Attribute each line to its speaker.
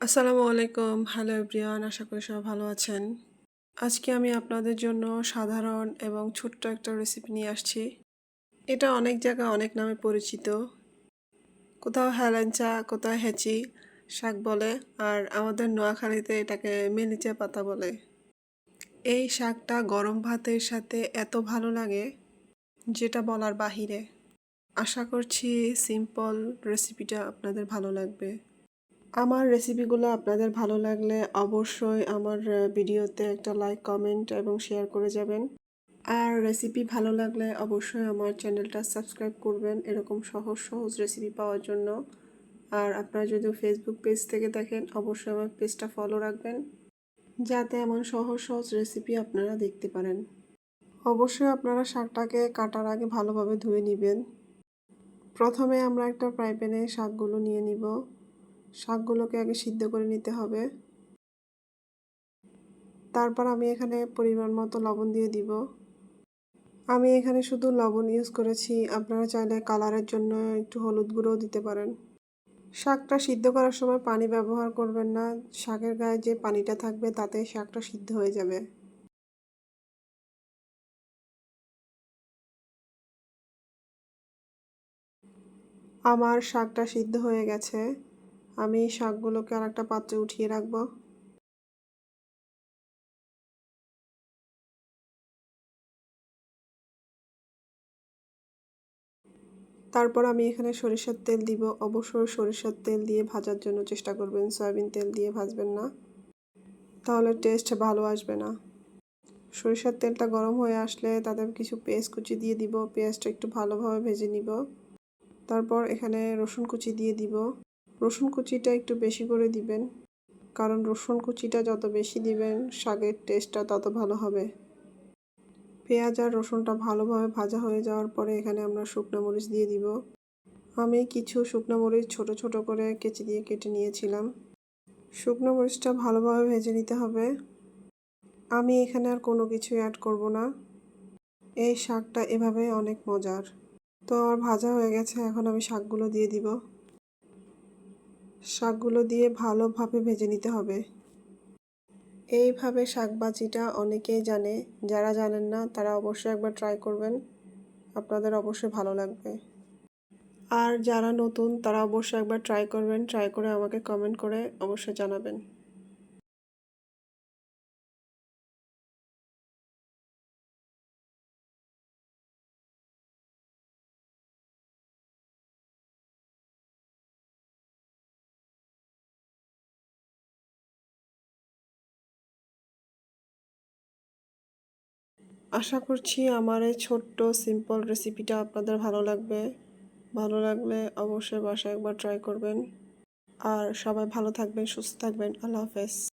Speaker 1: আসসালামু আলাইকুম। Hello everyone, আশা করি সবাই ভালো আছেন। আজকে আমি আপনাদের জন্য সাধারণ এবং ছোট্ট একটা রেসিপি নিয়ে আসছি। এটা অনেক জায়গায় অনেক নামে পরিচিত। কোথাও হেলেঞ্চা, কোথাও হেঁচি শাক বলে, আর আমাদের নোয়াখালীতে এটাকে মেলিচা পাতা বলে। এই শাকটা গরম ভাতের সাথে এত ভালো লাগে, যেটা বলার বাহিরে। আশা করছি সিম্পল রেসিপিটা আপনাদের ভালো লাগবে। আমার রেসিপিগুলো আপনাদের ভালো লাগলে অবশ্যই আমার ভিডিওতে একটা লাইক কমেন্ট এবং শেয়ার করে যাবেন। আর রেসিপি ভালো লাগলে অবশ্যই আমার চ্যানেলটা সাবস্ক্রাইব করবেন, এরকম সহজ সহজ রেসিপি পাওয়ার জন্য। আর আপনারা যদি ফেসবুক পেজ থেকে দেখেন, অবশ্যই আমার পেজটা ফলো রাখবেন, যাতে এমন সহজ সহজ রেসিপি আপনারা দেখতে পারেন। অবশ্যই আপনারা শাকটাকে কাটার আগে ভালোভাবে ধুয়ে নেবেন। প্রথমে আমরা একটা ফ্রাই প্যানে শাকগুলো নিয়ে নিব। শাকগুলোকে আগে সিদ্ধ করে নিতে হবে। তারপর আমি এখানে পরিমাণ মতো লবণ দিয়ে দিব। আমি এখানে শুধু লবণ ইউজ করেছি, আপনারা চাইলে কালারের জন্য একটু হলুদ গুঁড়োও দিতে পারেন। শাকটা সিদ্ধ করার সময় পানি ব্যবহার করবেন না, শাকের গায়ে যে পানিটা থাকবে তাতে শাকটা সিদ্ধ হয়ে যাবে। আমার শাকটা সিদ্ধ হয়ে গেছে। আমি এই শাকগুলোকে আর একটা পাত্রে উঠিয়ে রাখব। তারপর আমি এখানে সরিষার তেল দিব। অবশ্যই সরিষার তেল দিয়ে ভাজার জন্য চেষ্টা করবেন। সয়াবিন তেল দিয়ে ভাজবেন না। তাহলে টেস্ট ভালো আসবে না। সরিষার তেলটা গরম হয়ে আসলে তাদের কিছু পেঁয়াজ কুচি দিয়ে দিব। পেঁয়াজটা একটু ভালোভাবে ভেজে নিব। তারপর এখানে রসুন কুচি দিয়ে দিব। রসুন কুচিটা একটু বেশি করে দিবেন। কারণ রসুন কুচিটা যত বেশি দিবেন, শাকের টেস্টটা তত ভালো হবে। পেঁয়াজ আর রসুনটা ভালোভাবে ভাজা হয়ে যাওয়ার পরে এখানে আমরা শুকনো মরিচ দিয়ে দিব। আমি কিছু শুকনো মরিচ ছোট ছোট করে কেচি দিয়ে কেটে নিয়েছিলাম। শুকনো মরিচটা ভালোভাবে ভেজে নিতে হবে। আমি এখানে আর কোনো কিছু অ্যাড করব না। এই শাকটা এভাবে অনেক মজার। তো আমার ভাজা হয়ে গেছে, এখন আমি শাকগুলো দিয়ে দিব। শাকগুলো দিয়ে ভালোভাবে ভেজে নিতে হবে। এইভাবে শাকবাজিটা অনেকেই জানে, যারা জানেন না, তারা অবশ্যই একবার ট্রাই করবেন। আপনাদের অবশ্যই ভালো লাগবে। আর যারা নতুন, তারা অবশ্যই একবার ট্রাই করবেন। ট্রাই করে আমাকে কমেন্ট করে অবশ্যই জানাবেন। আশা করছি আমার এই ছোট্ট সিম্পল রেসিপিটা আপনাদের ভালো লাগবে। ভালো লাগলে অবশ্যই বাসায় একবার ট্রাই করবেন। আর সবাই ভালো থাকবেন, সুস্থ থাকবেন। আল্লাহ হাফেজ।